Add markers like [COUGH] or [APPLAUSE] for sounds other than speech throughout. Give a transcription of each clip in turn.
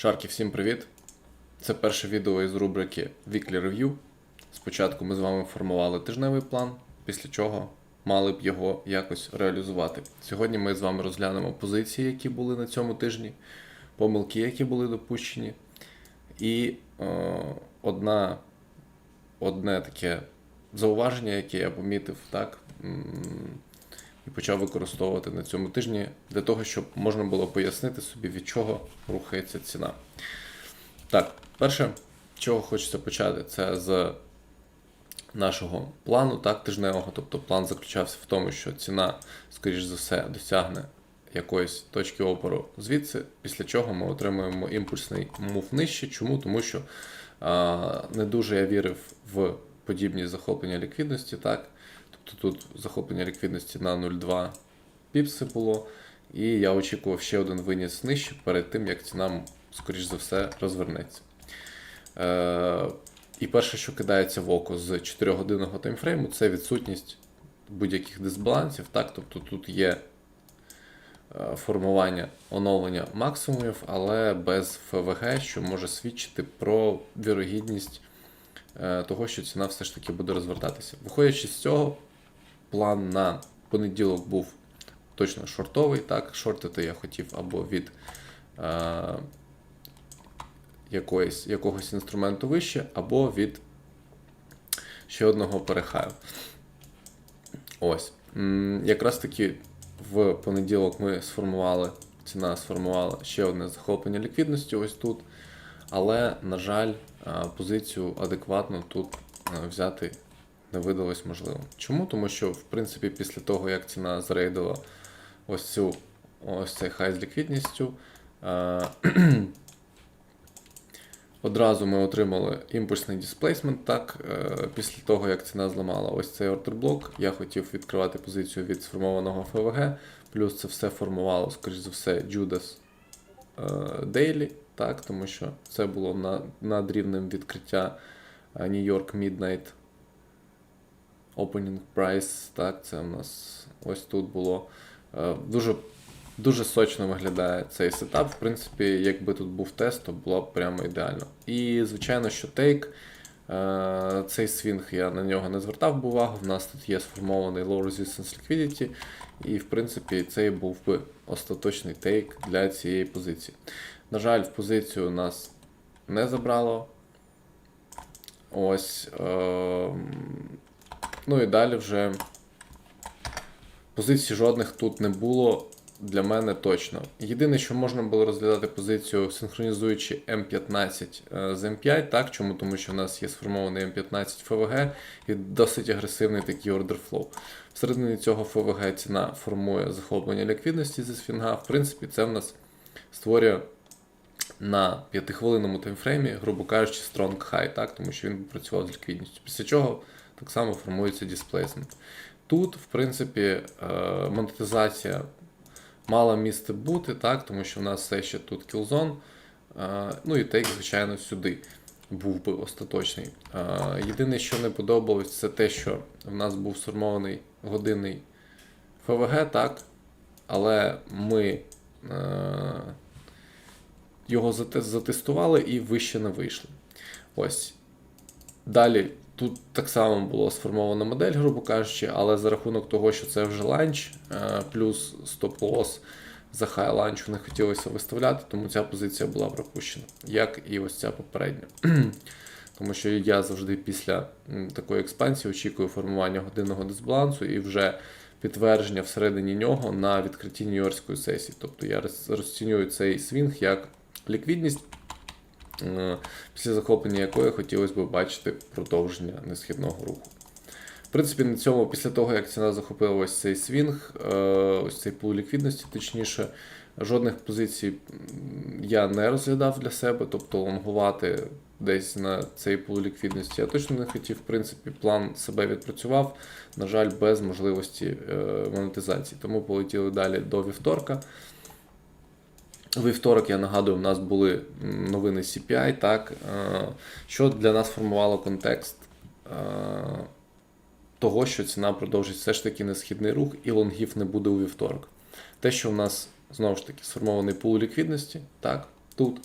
Шарки, всім привіт! Це перше відео із рубрики Weekly Review. Спочатку ми з вами формували тижневий план, після чого мали б його якось реалізувати. Сьогодні ми з вами розглянемо позиції, які були на цьому тижні, помилки, які були допущені, і е, одна, одне таке зауваження, яке я помітив, так. І почав використовувати на цьому тижні для того, щоб можна було пояснити собі, від чого рухається ціна. Так, перше, чого хочеться почати, це з нашого плану, так, тижневого. Тобто план заключався в тому, що ціна, скоріш за все, досягне якоїсь точки опору звідси, після чого ми отримуємо імпульсний мув нижче. Чому? Тому що а, не дуже я вірив в подібні захоплення ліквідності, так. Тобто тут захоплення ліквідності на 0,2 піпси було, і я очікував ще один виніс нижче перед тим, як ціна, скоріш за все, розвернеться. Е, і перше, що кидається в око з 4-годинного таймфрейму, це відсутність будь-яких дисбалансів. Так? Тобто тут є е, формування оновлення максимумів, але без ФВГ, що може свідчити про вірогідність е, того, що ціна все ж таки буде розвертатися. Виходячи з цього, план на понеділок був точно шортовий. Так, шортити я хотів або від е, якоїсь, якогось інструменту вище, або від ще одного перехаю. Ось. Якраз таки в понеділок ми сформували, ціна сформувала ще одне захоплення ліквідності ось тут. Але, на жаль, е, позицію адекватно тут е, взяти не видалось можливим. Чому? Тому що, в принципі, після того, як ціна зарейдила ось цю ось цей хай з ліквідністю, [CLEARS THROAT] одразу ми отримали імпульсний дисплейсмент. Так, е, після того, як ціна зламала ось цей ордерблок, я хотів відкривати позицію від сформованого ФВГ, плюс це все формувало, скоріш за все, Judas е, Daily, так, тому що це було на, над рівнем відкриття е, New York Midnight Opening Price, так, це у нас ось тут було. Е, Дуже, дуже сочно виглядає цей сетап. В принципі, якби тут був тест, то було б прямо ідеально. І, звичайно, що тейк. Цей свінг я на нього не звертав увагу. В нас тут є сформований low resistance liquidity, і, в принципі, цей був би остаточний тейк для цієї позиції. На жаль, в позицію нас не забрало. Ось. Е, Ну і далі вже позицій жодних тут не було для мене точно. Єдине, що можна було розглядати позицію, синхронізуючи М15 е, з М5, так? Чому? Тому що в нас є сформований М15 ФВГ і досить агресивний такий ордер флоу. Всередині цього ФВГ ціна формує захоплення ліквідності зі сфінга. В принципі, це в нас створює на 5-хвилинному таймфреймі, грубо кажучи, strong high, так? тому що він працював з ліквідністю. Після чого так само формується дисплейсмент. Тут, в принципі, е, монетизація мала місце бути, так, тому що в нас все ще тут кілзон. Е, Ну і тейк, звичайно, сюди був би остаточний. Е, Єдине, що не подобалось, це те, що в нас був сформований годинний ФВГ, так, але ми його затестували і вище не вийшли. Ось. Далі тут так само була сформована модель, грубо кажучи, але за рахунок того, що це вже ланч, е, плюс стоп-лосс за хай ланчу не хотілося виставляти, тому ця позиція була пропущена, як і ось ця попередня. [CLEARS THROAT] Тому що я завжди після такої експансії очікую формування годинного дисбалансу і вже підтвердження всередині нього на відкритті нью-йоркської сесії. Тобто я розцінюю цей свінг як ліквідність, після захоплення якої хотілося б бачити продовження несхідного руху. В принципі, на цьому, після того, як ціна захопила ось цей свінг, е, ось цей пул ліквідності, точніше, жодних позицій я не розглядав для себе, тобто лонгувати десь на цей пул ліквідності я точно не хотів. В принципі, план себе відпрацював, на жаль, без можливості е, монетизації. Тому полетіли далі до вівторка. Вівторок, я нагадую, у нас були новини CPI, так, е, що для нас формувало контекст е, того, що ціна продовжить все ж таки несхідний рух і лонгів не буде у вівторок. Те, що у нас знову ж таки сформований пул ліквідності, так, тут.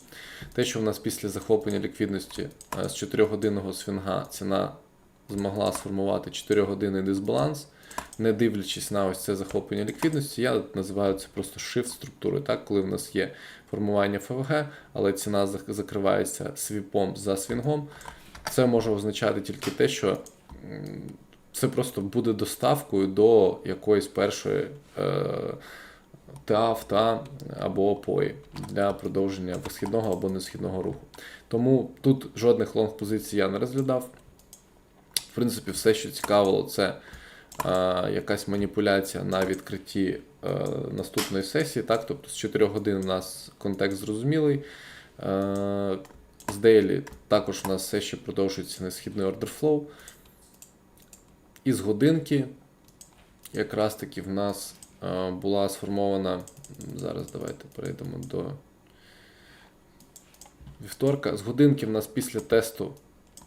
Те, що в нас після захоплення ліквідності е, з 4-годинного свінга ціна змогла сформувати 4-годинний дисбаланс, не дивлячись на ось це захоплення ліквідності, я називаю це просто shift структури, так, коли в нас є формування ФВГ, але ціна закривається свіпом за свінгом. Це може означати тільки те, що це просто буде доставкою до якоїсь першої е, та або опої для продовження висхідного або несхідного руху. Тому тут жодних лонг позицій я не розглядав. В принципі, все, що цікавило, це якась маніпуляція на відкритті е, наступної сесії. Так? Тобто з 4 годин у нас контекст зрозумілий. Е, з Daily також у нас все ще продовжується несхідний order flow. І з годинки якраз таки в нас е, була сформована. Зараз давайте перейдемо до вівторка. З годинки в нас після тесту,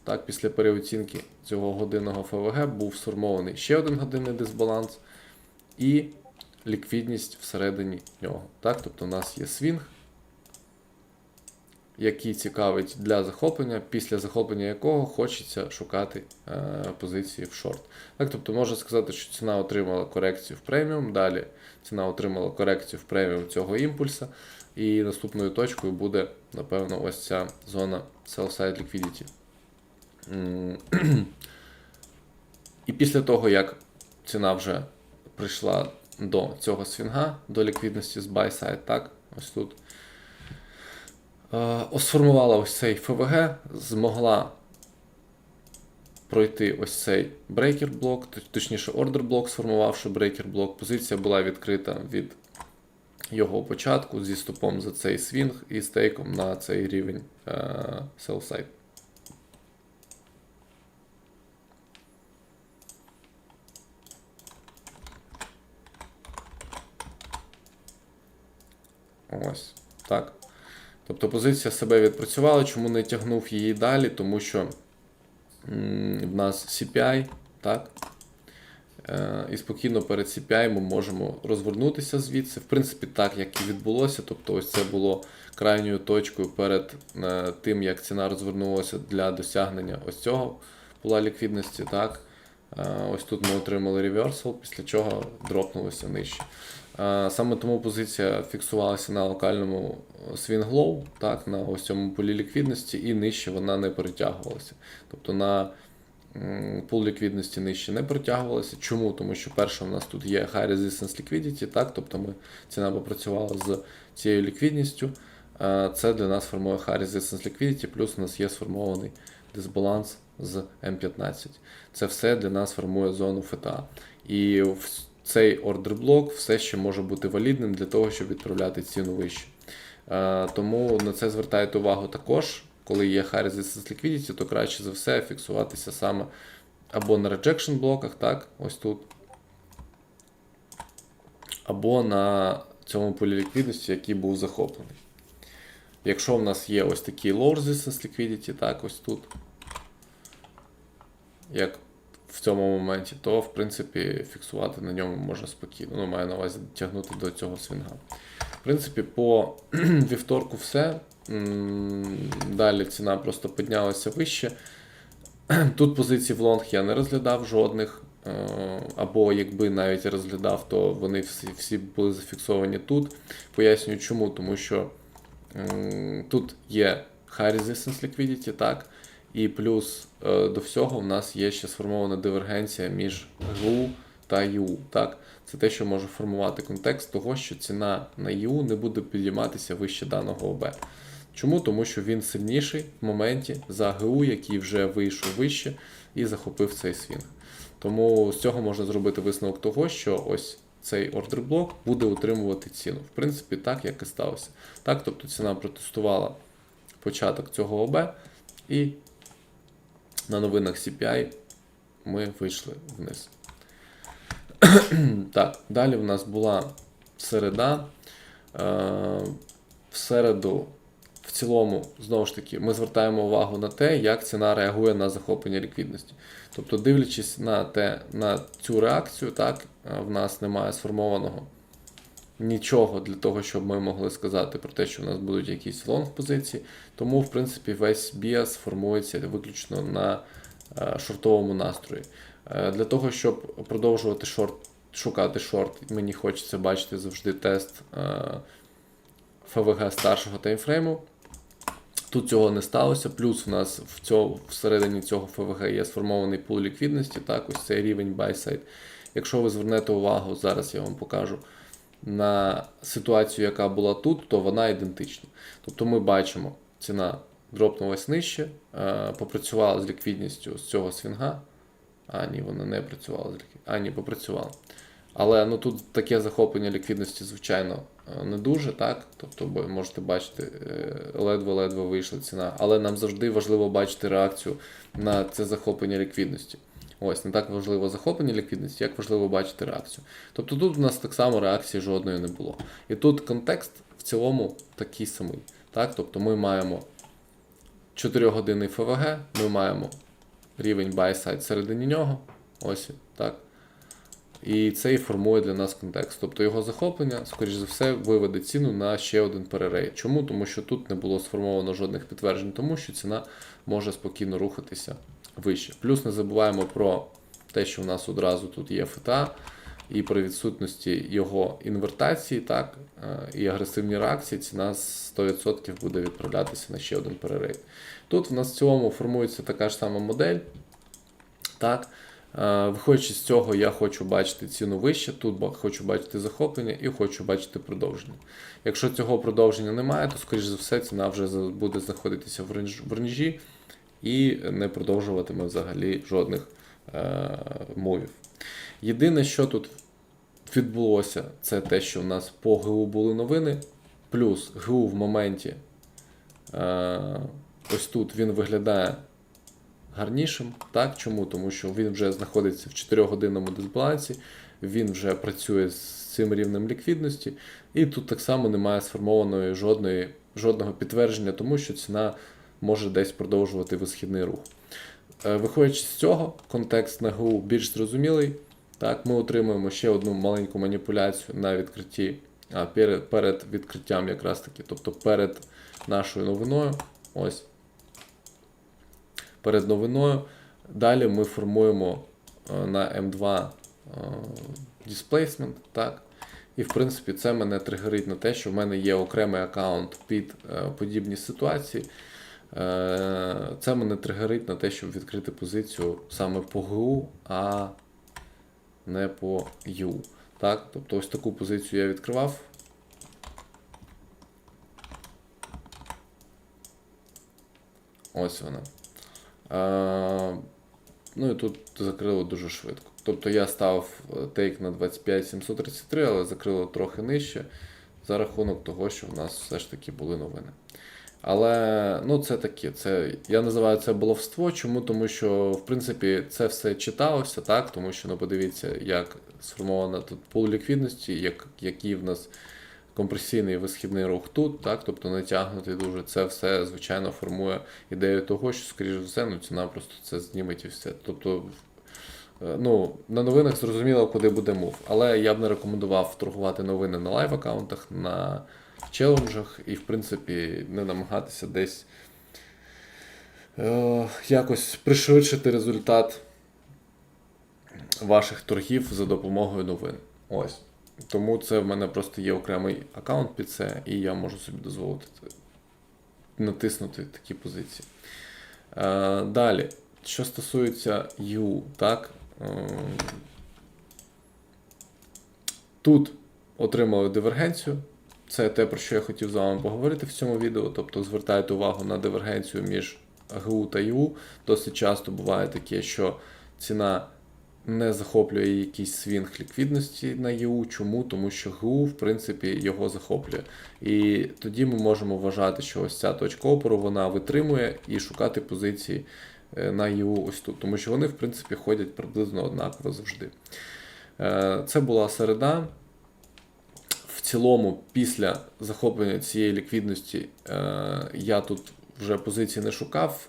так, після переоцінки цього годинного ФВГ був сформований ще один годинний дисбаланс і ліквідність всередині нього. Так? Тобто у нас є свінг, який цікавить для захоплення, після захоплення якого хочеться шукати е, позиції в шорт. Так, тобто можна сказати, що ціна отримала корекцію в преміум, далі ціна отримала корекцію в преміум цього імпульса, і наступною точкою буде, напевно, ось ця зона sell-side liquidity. [CLEARS THROAT] І після того, як ціна вже прийшла до цього свінга, до ліквідності з buy side, так, ось тут. Е, Сформувала ось цей ФВГ, змогла пройти ось цей брейкер блок, точніше ордер блок, сформувавши брейкер блок. Позиція була відкрита від його початку зі стопом за цей свінг і стейком на цей рівень е, Ось так. Тобто позиція себе відпрацювала, чому не тягнув її далі, тому що в нас CPI, так? Е, і спокійно перед CPI ми можемо розвернутися звідси. В принципі, так, як і відбулося. Тобто, ось це було крайньою точкою перед е, тим, як ціна розвернулася для досягнення ось цього була ліквідності. так. Е, Ось тут ми отримали реверсал, після чого дропнулося нижче. Е, Саме тому позиція фіксувалася на локальному swing low, так, на ось цьому полі ліквідності, і нижче вона не перетягувалася. Тобто на пул ліквідності нижче не протягувалася. Чому? Тому що перше, у нас тут є high resistance liquidity, так, тобто ми, ціна попрацювала з цією ліквідністю. Е, Це для нас формує high resistance liquidity, плюс у нас є сформований дисбаланс з М15. Це все для нас формує зону ФТА. І в цей ордер блок все ще може бути валідним для того, щоб відправляти ціну вище. Е, Тому на це звертайте увагу також. Коли є high resistance liquidity, то краще за все фіксуватися саме або на rejection блоках, так, ось тут, або на цьому полі ліквідності, який був захоплений. Якщо в нас є ось такий low resistance liquidity, так, ось тут, як в цьому моменті, то в принципі фіксувати на ньому можна спокійно. Ну, маю на увазі тягнути до цього свінга. В принципі, по [CLEARS THROAT] вівторку все. Далі ціна просто піднялася вище. [CLEARS THROAT] Тут позицій в лонг я не розглядав жодних. е, Або якби навіть розглядав, то вони всі, всі були зафіксовані тут. Пояснюю чому, тому що тут є high resistance liquidity, так. І плюс е, до всього в нас є ще сформована дивергенція між ГУ та ЮУ. Так? Це те, що може формувати контекст того, що ціна на ЮУ не буде підійматися вище даного ОБ. Чому? Тому що він сильніший в моменті за ГУ, який вже вийшов вище і захопив цей свінг. Тому з цього можна зробити висновок того, що ось цей ордер блок буде утримувати ціну. В принципі, так як і сталося. Так, тобто ціна протестувала початок цього ОБ і на новинах CPI ми вийшли вниз. [CLEARS THROAT] так, далі в нас була середа. Е, в середу, в цілому, знову ж таки, ми звертаємо увагу на те, як ціна реагує на захоплення ліквідності. Тобто, дивлячись на те, на цю реакцію, так, е, в нас немає сформованого нічого для того, щоб ми могли сказати про те, що в нас будуть якісь лонг позиції. Тому, в принципі, весь біас формується виключно на е, шортовому настрої. Е, Для того, щоб продовжувати шорт, шукати шорт, мені хочеться бачити завжди тест е, ФВГ старшого таймфрейму. Тут цього не сталося. Плюс у нас в цього, всередині цього ФВГ є сформований пул ліквідності, так, ось цей рівень side. Якщо ви звернете увагу, зараз я вам покажу на ситуацію, яка була тут, то вона ідентична. Тобто ми бачимо, ціна дропнулась нижче, е, попрацювала з ліквідністю з цього свінга. А, ні, вона не працювала з ліквідністю. А, ні, попрацювала. Але ну, тут таке захоплення ліквідності, звичайно, е, не дуже, так? Тобто, ви можете бачити, е, ледве-ледве вийшла ціна. Але нам завжди важливо бачити реакцію на це захоплення ліквідності. Ось, не так важливо захоплення ліквідності, як важливо бачити реакцію. Тобто тут у нас так само реакції жодної не було. І тут контекст в цілому такий самий. Так? Тобто ми маємо 4 години ФВГ, ми маємо рівень buy side всередині нього. Ось так. І це і формує для нас контекст. Тобто його захоплення, скоріш за все, виведе ціну на ще один перерейд. Чому? Тому що тут не було сформовано жодних підтверджень, тому що ціна може спокійно рухатися вище. Плюс не забуваємо про те, що в нас одразу тут є ФТА, і при відсутності його інвертації, так, е, і агресивні реакції, ціна 100% буде відправлятися на ще один перерейд. Тут в нас в цілому формується така ж сама модель. Так. Е, Виходячи з цього, я хочу бачити ціну вище, тут хочу бачити захоплення і хочу бачити продовження. Якщо цього продовження немає, то, скоріш за все, ціна вже буде знаходитися в ренжі і не продовжуватиме взагалі жодних е, мовів. Єдине, що тут відбулося, це те, що в нас по ГУ були новини, плюс ГУ в моменті е, ось тут він виглядає гарнішим. Так? Чому? Тому що він вже знаходиться в 4-годинному дисбалансі, він вже працює з цим рівнем ліквідності, і тут так само немає сформованої жодної, жодного підтвердження, тому що ціна може десь продовжувати висхідний рух. Е, Виходячи з цього, контекст на ГУ більш зрозумілий. Так, ми отримуємо ще одну маленьку маніпуляцію на відкритті, а, перед, перед відкриттям якраз таки, тобто перед нашою новиною. Ось перед новиною. Далі ми формуємо е, на M2 е, displacement, так. І в принципі це мене тригерить на те, що в мене є окремий аккаунт під е, подібні ситуації. Е, Це мене тригерить на те, щоб відкрити позицію саме по ГУ, а не по Ю. Так? Тобто ось таку позицію я відкривав. Ось вона. Е, Ну і тут закрило дуже швидко. Тобто я став тейк на 25733, але закрило трохи нижче за рахунок того, що в нас все ж таки були новини. Але ну це таке, це я називаю це баловство. Чому? Тому що в принципі це все читалося, так, тому що ну подивіться, як сформована тут пул ліквідності, як, який в нас компресійний висхідний рух тут, так, тобто натягнутий дуже. Це все, звичайно, формує ідею того, що, скоріш за все, ну, ціна просто це зніметь і все. Тобто, е, ну, на новинах зрозуміло, куди буде мув. Але я б не рекомендував торгувати новини на лайв-аккаунтах, на челенджах і, в принципі, не намагатися десь е, якось пришвидшити результат ваших торгів за допомогою новин. Ось. Тому це в мене просто є окремий аккаунт під це, і я можу собі дозволити натиснути такі позиції. Е, далі, що стосується U, так. Е, тут отримали дивергенцію. Це те, про що я хотів з вами поговорити в цьому відео. Тобто звертайте увагу на дивергенцію між ГУ та ЮУ. Досить часто буває таке, що ціна не захоплює якийсь свінг ліквідності на ЄУ. Чому? Тому що ГУ, в принципі, його захоплює. І тоді ми можемо вважати, що ось ця точка опору вона витримує і шукати позиції е, на ЄУ ось тут. Тому що вони, в принципі, ходять приблизно однаково завжди. Е, Це була середа. Цілому, після захоплення цієї ліквідності, е, я тут вже позиції не шукав.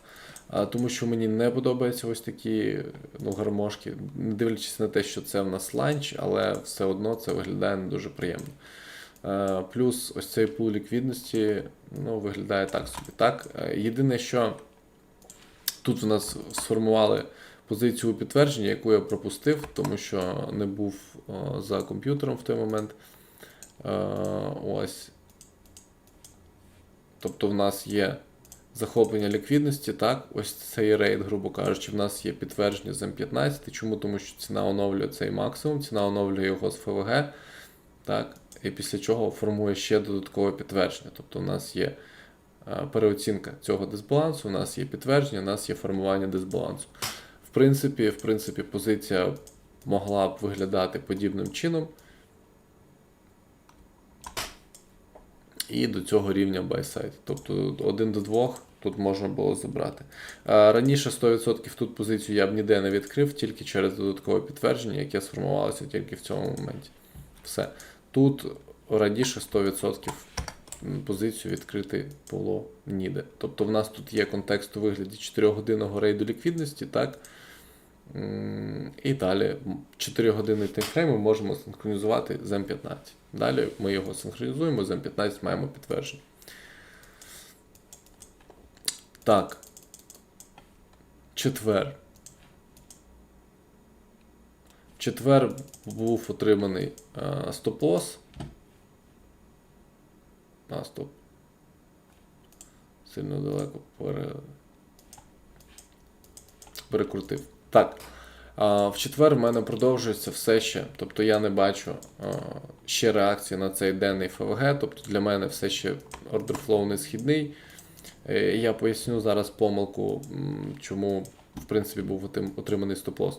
А, Тому що мені не подобаються ось такі ну, гармошки, не дивлячись на те, що це в нас ланч, але все одно це виглядає не дуже приємно. Е, Плюс ось цей пул ліквідності ну, виглядає так собі. Так? Е, Єдине, що тут у нас сформували позицію у підтвердження, яку я пропустив, тому що не був е, за комп'ютером в той момент. Е, Ось. Тобто в нас є захоплення ліквідності, так, ось цей рейд, грубо кажучи, в нас є підтвердження з М15. Чому? Тому що ціна оновлює цей максимум, ціна оновлює його з ФВГ, так, і після чого формує ще додаткове підтвердження. Тобто у нас є е, переоцінка цього дисбалансу, у нас є підтвердження, у нас є формування дисбалансу. В принципі, в принципі, позиція могла б виглядати подібним чином. І до цього рівня buy-side. Тобто 1 до 2 тут можна було забрати. Раніше 100% тут позицію я б ніде не відкрив, тільки через додаткове підтвердження, яке сформувалося тільки в цьому моменті. Все. Тут раніше 100% позицію відкрити було ніде. Тобто в нас тут є контекст у вигляді 4-годинного рейду ліквідності, так? І далі 4 години таймфрейм ми можемо синхронізувати з М15. Далі ми його синхронізуємо, з М15 маємо підтвердження. Так. Четвер. Четвер був отриманий е, стоп-лосс. А, стоп. Сильно далеко пере... перекрутив. Так. В четвер в мене продовжується все ще. Тобто я не бачу ще реакції на цей денний ФВГ. Тобто для мене все ще ордерфлоу не східний. Е, Я поясню зараз помилку, чому в принципі був отриманий стоп-лосс.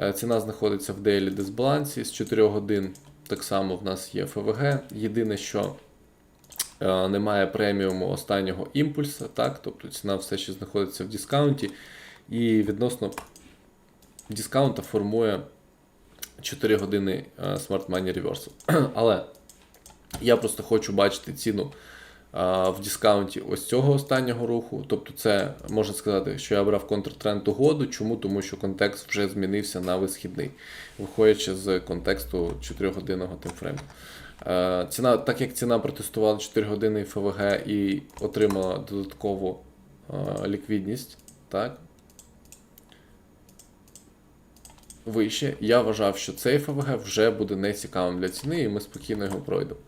Е, Ціна знаходиться в дейлі дисбалансі. З 4 годин так само в нас є ФВГ. Єдине, що е, немає преміуму останнього імпульса, так? тобто ціна все ще знаходиться в дискаунті. І відносно дискаунта формує 4 години е, Smart Money Reversal. [CLEARS THROAT] Але я просто хочу бачити ціну в дискаунті ось цього останнього руху. Тобто, це можна сказати, що я брав контртренд угоду. Чому? Тому що контекст вже змінився на висхідний, виходячи з контексту 4-годинного таймфрейму. Е, Ціна, так як ціна протестувала 4 години ФВГ і отримала додаткову е, ліквідність, так, вище, я вважав, що цей ФВГ вже буде не цікавим для ціни, і ми спокійно його пройдемо.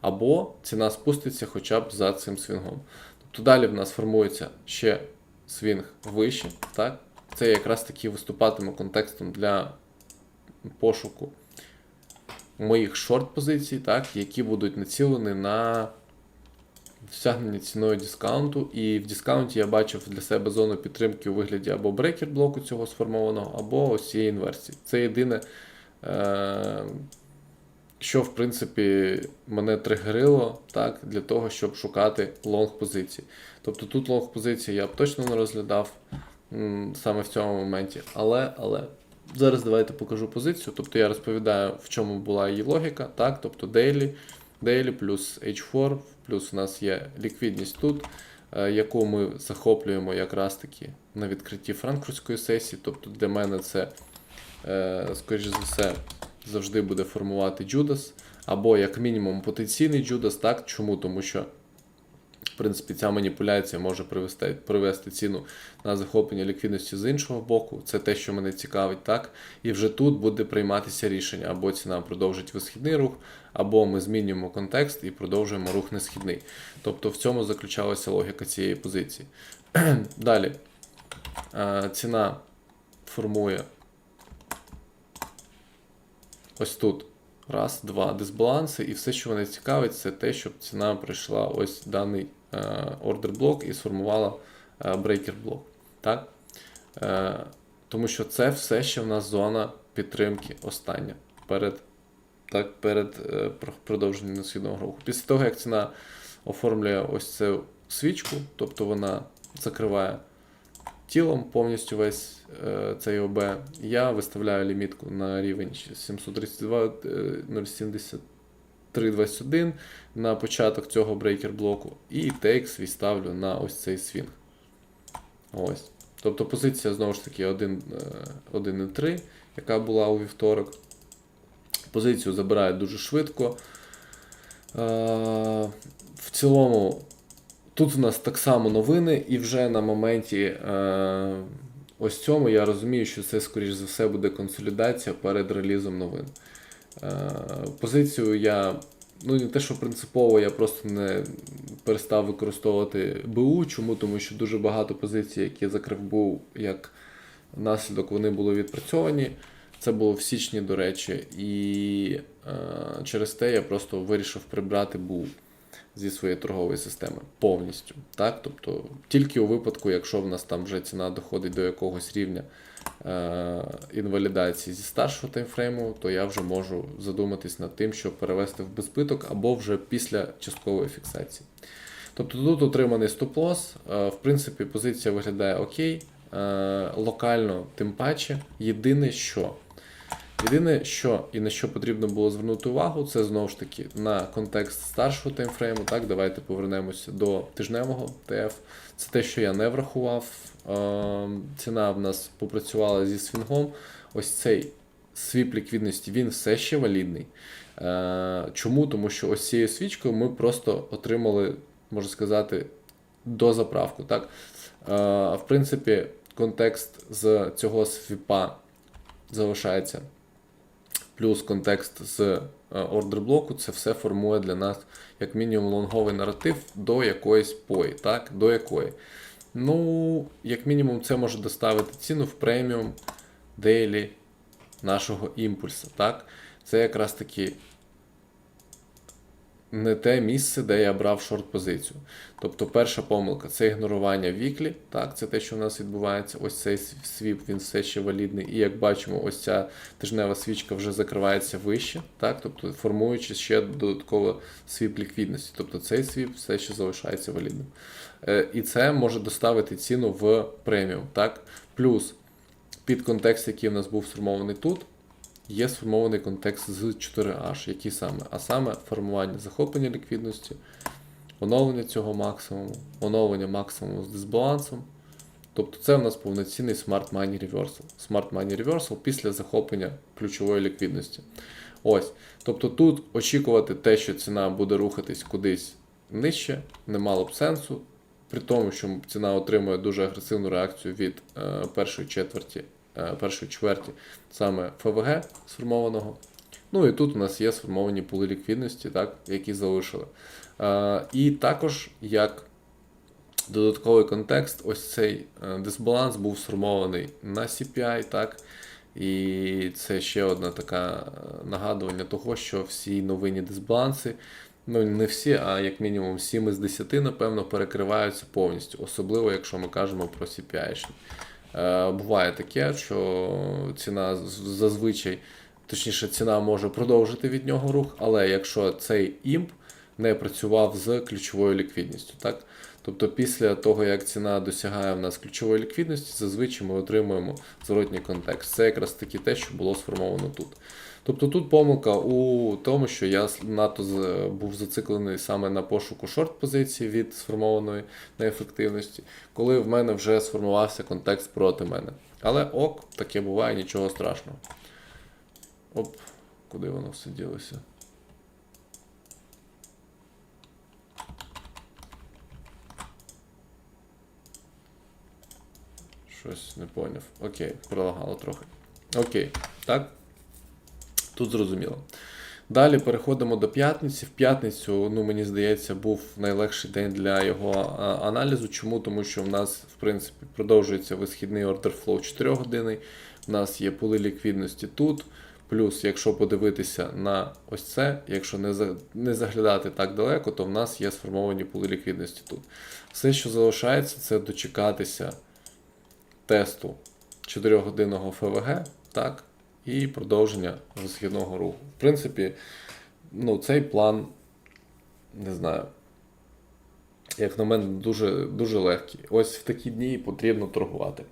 Або ціна спуститься хоча б за цим свінгом. Тобто далі в нас формується ще свінг вище. Так? Це якраз таки виступатиме контекстом для пошуку моїх шорт-позицій, так, які будуть націлені на досягнення ціною дискаунту. І в дискаунті я бачив для себе зону підтримки у вигляді або брекер блоку цього сформованого, або ось цієї інверсії. Це єдине, е- що в принципі мене тригерило так, для того, щоб шукати лонг позиції. Тобто тут лонг позиції я б точно не розглядав саме в цьому моменті. Але, але. Зараз давайте покажу позицію. Тобто я розповідаю, в чому була її логіка. Так? Тобто daily, daily плюс H4, плюс у нас є ліквідність тут, е, яку ми захоплюємо якраз таки на відкритті франкфуртської сесії. Тобто для мене це, е, скоріш за все, завжди буде формувати Judas, або як мінімум потенційний Judas. Так? Чому? Тому що. В принципі, ця маніпуляція може привести, привести ціну на захоплення ліквідності з іншого боку. Це те, що мене цікавить, так? І вже тут буде прийматися рішення, або ціна продовжить висхідний рух, або ми змінюємо контекст і продовжуємо рух несхідний. Тобто в цьому заключалася логіка цієї позиції. [CLEARS THROAT] Далі ціна формує ось тут. Раз, два дисбаланси, і все, що мене цікавить, це те, щоб ціна пройшла ось даний Ордер блок і сформувала е, breaker блок. Так? Е, тому що це все ще в нас зона підтримки остання перед так, перед е, продовженням наслідного руху. Після того, як ціна оформлює ось цю свічку, тобто вона закриває тілом повністю весь цей ОБ, я виставляю лімітку на рівень 732,070. 321 на початок цього брейкер-блоку. І тейк свій ставлю на ось цей свінг. Ось. Тобто позиція знову ж таки 1,3, е, яка була у вівторок. Позицію забирає дуже швидко. Е, в цілому, тут у нас так само новини, і вже на моменті е, ось цьому я розумію, що це, скоріш за все, буде консолідація перед релізом новин. Е, позицію я, ну не те, що принципово, я просто не перестав використовувати БУ. Чому? Тому що дуже багато позицій, які я закрив БУ, як наслідок, вони були відпрацьовані. Це було в січні, до речі, і е, через те я просто вирішив прибрати БУ зі своєї торгової системи повністю. Так? Тобто тільки у випадку, якщо в нас там вже ціна доходить до якогось рівня інвалідації зі старшого таймфрейму, то я вже можу задуматись над тим, щоб перевести в безбиток або вже після часткової фіксації. Тобто тут отриманий стоп-лосс, е, в принципі, позиція виглядає окей. Е, локально, тим паче, єдине що. Єдине, що і на що потрібно було звернути увагу, це знову ж таки на контекст старшого таймфрейму. Так, давайте повернемося до тижневого ТФ. Це те, що я не врахував. Е, Ціна в нас попрацювала зі свінгом. Ось цей свіп ліквідності він все ще валідний. Е, Чому? Тому що ось цією свічкою ми просто отримали, можна сказати, дозаправку. Так? Е, В принципі, контекст з цього свіпа залишається. Плюс контекст з ордер блоку, це все формує для нас як мінімум лонговий наратив до якоїсь пої, так? До якої. Ну, як мінімум, це може доставити ціну в преміум дейлі нашого імпульсу. Так? Це якраз таки не те місце, де я брав шорт-позицію. Тобто, перша помилка це ігнорування віклі. Так, це те, що в нас відбувається. Ось цей свіп, він все ще валідний. І як бачимо, ось ця тижнева свічка вже закривається вище, так, тобто формуючи ще додатково свіп ліквідності. Тобто цей свіп все ще залишається валідним. Е, І це може доставити ціну в преміум. Так? Плюс під контекст, який в нас був сформований тут є сформований контекст з 4H, який саме? А саме формування захоплення ліквідності, оновлення цього максимуму, оновлення максимуму з дисбалансом. Тобто це у нас повноцінний Smart Money Reversal. Smart Money Reversal після захоплення ключової ліквідності. Ось. Тобто тут очікувати те, що ціна буде рухатись кудись нижче, не мало б сенсу. При тому, що ціна отримує дуже агресивну реакцію від е, першої четверті першої чверті саме ФВГ сформованого. Ну і тут у нас є сформовані пули ліквідності, так, які залишили. Е, І також як додатковий контекст, ось цей е, дисбаланс був сформований на CPI. так, І це ще одна така нагадування того, що всі новинні дисбаланси. Ну, не всі, а як мінімум 7 із 10, напевно, перекриваються повністю, особливо якщо ми кажемо про CPI. Е, буває таке, що ціна зазвичай, точніше, ціна може продовжити від нього рух, але якщо цей імп не працював з ключовою ліквідністю. так? Тобто після того, як ціна досягає в нас ключової ліквідності, зазвичай ми отримуємо зворотній контекст. Це якраз таки те, що було сформовано тут. Тобто тут помилка у тому, що я надто був зациклений саме на пошуку шорт-позиції від сформованої неефективності, коли в мене вже сформувався контекст проти мене. Але ок, таке буває, нічого страшного. Оп, куди воно все ділося? Щось не поняв. Окей, пролагало трохи. Окей, так. Тут зрозуміло. Далі переходимо до п'ятниці. В п'ятницю, ну мені здається, був найлегший день для його аналізу. Чому? Тому що в нас, в принципі, продовжується висхідний ордер флоу 4 години. У нас є пули ліквідності тут. Плюс, якщо подивитися на ось це, якщо не не заглядати так далеко, то в нас є сформовані пули ліквідності тут. Все, що залишається, це дочекатися тесту 4-годинного ФВГ. так, і продовження висхідного руху. В принципі, ну, цей план, не знаю, як на мене, дуже, дуже легкий. Ось в такі дні потрібно торгувати.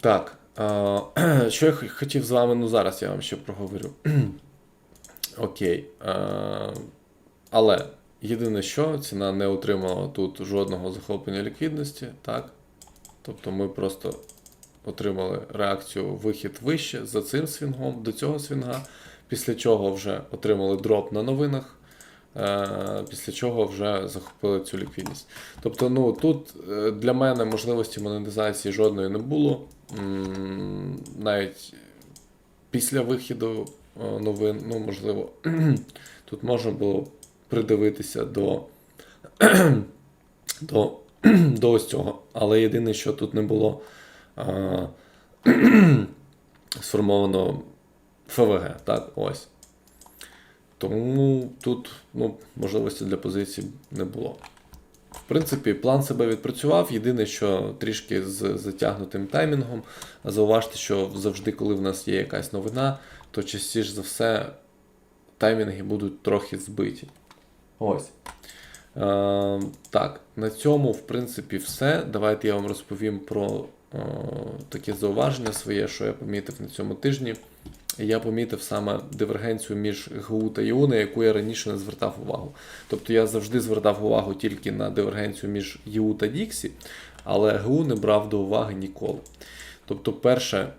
Так. [CLEARS THROAT] Що я хотів з вами, ну зараз я вам ще проговорю. [CLEARS THROAT] Окей. Але єдине, що ціна не отримала тут жодного захоплення ліквідності, так? Тобто ми просто отримали реакцію вихід вище за цим свінгом, до цього свінга. після чого вже отримали дроп на новинах, е, після чого вже захопили цю ліквідність. Тобто, ну тут е, для мене можливості монетизації жодної не було. Навіть після вихіду е, новин, ну можливо, [CLEARS THROAT] тут можна було придивитися до, [CLEARS THROAT] до, [CLEARS THROAT] до ось цього. Але єдине, що тут не було е, [CLEARS THROAT] сформовано ФВГ, так, ось. Тому тут ну, можливості для позицій не було. В принципі, план себе відпрацював. Єдине, що трішки з затягнутим таймінгом. Зауважте, що завжди, коли в нас є якась новина, то частіше за все таймінги будуть трохи збиті. Ось. Е, так, на цьому, в принципі, все. Давайте я вам розповім про таке зауваження своє, що я помітив на цьому тижні. Я помітив саме дивергенцію між ГУ та ІУ, на яку я раніше не звертав увагу. Тобто я завжди звертав увагу тільки на дивергенцію між ЄУ та Діксі, але ГУ не брав до уваги ніколи. Тобто, перше,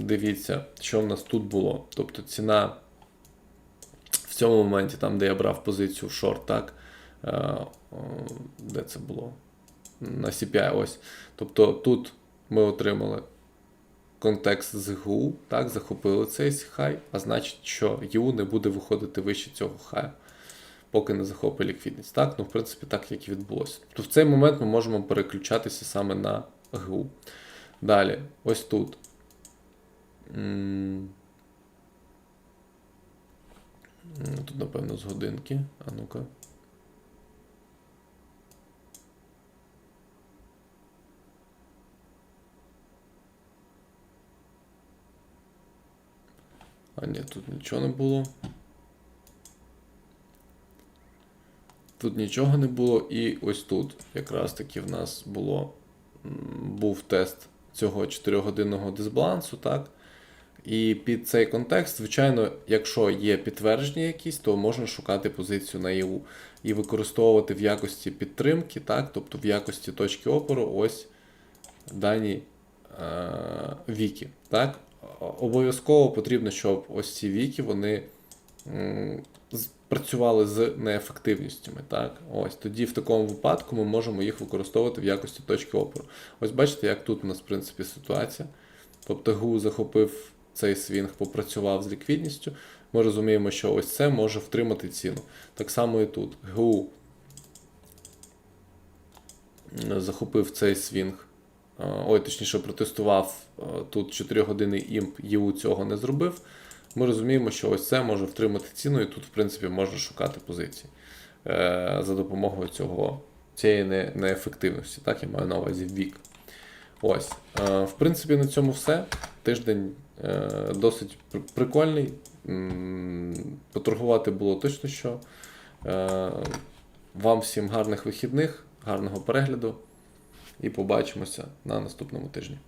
дивіться, що в нас тут було. Тобто ціна в цьому моменті, там, де я брав позицію в шорт, так, е, де це було? На CPI, ось. Тобто тут ми отримали контекст з ГУ, так, захопили цей хай, а значить, що ЄУ не буде виходити вище цього хаю, поки не захопить ліквідність. Так, ну, в принципі, так як і відбулося. Тобто в цей момент ми можемо переключатися саме на ГУ. Далі, ось тут. Тут, напевно, з годинки. А ну-ка. А ні, тут нічого не було. Тут нічого не було, і ось тут якраз таки в нас було, був тест цього 4-годинного дисбалансу, так? І під цей контекст, звичайно, якщо є підтвердження якісь, то можна шукати позицію на ЄУ і використовувати в якості підтримки, так? тобто в якості точки опору ось дані е, віки. Так? Обов'язково потрібно, щоб ось ці віки вони працювали з неефективністями. Так? Ось тоді в такому випадку ми можемо їх використовувати в якості точки опору. Ось бачите, як тут у нас в принципі ситуація. Тобто ГУ захопив цей свінг, попрацював з ліквідністю. Ми розуміємо, що ось це може втримати ціну. Так само і тут. ГУ захопив цей свінг. Е, Ой, точніше, протестував е, тут 4 години імп, ЄУ цього не зробив. Ми розуміємо, що ось це може втримати ціну, і тут, в принципі, можна шукати позиції е, за допомогою цього, цієї не- неефективності. Так, я маю на увазі вік. Ось. В принципі, на цьому все. Тиждень досить прикольний. Поторгувати було точно що. Вам всім гарних вихідних, гарного перегляду і побачимося на наступному тижні.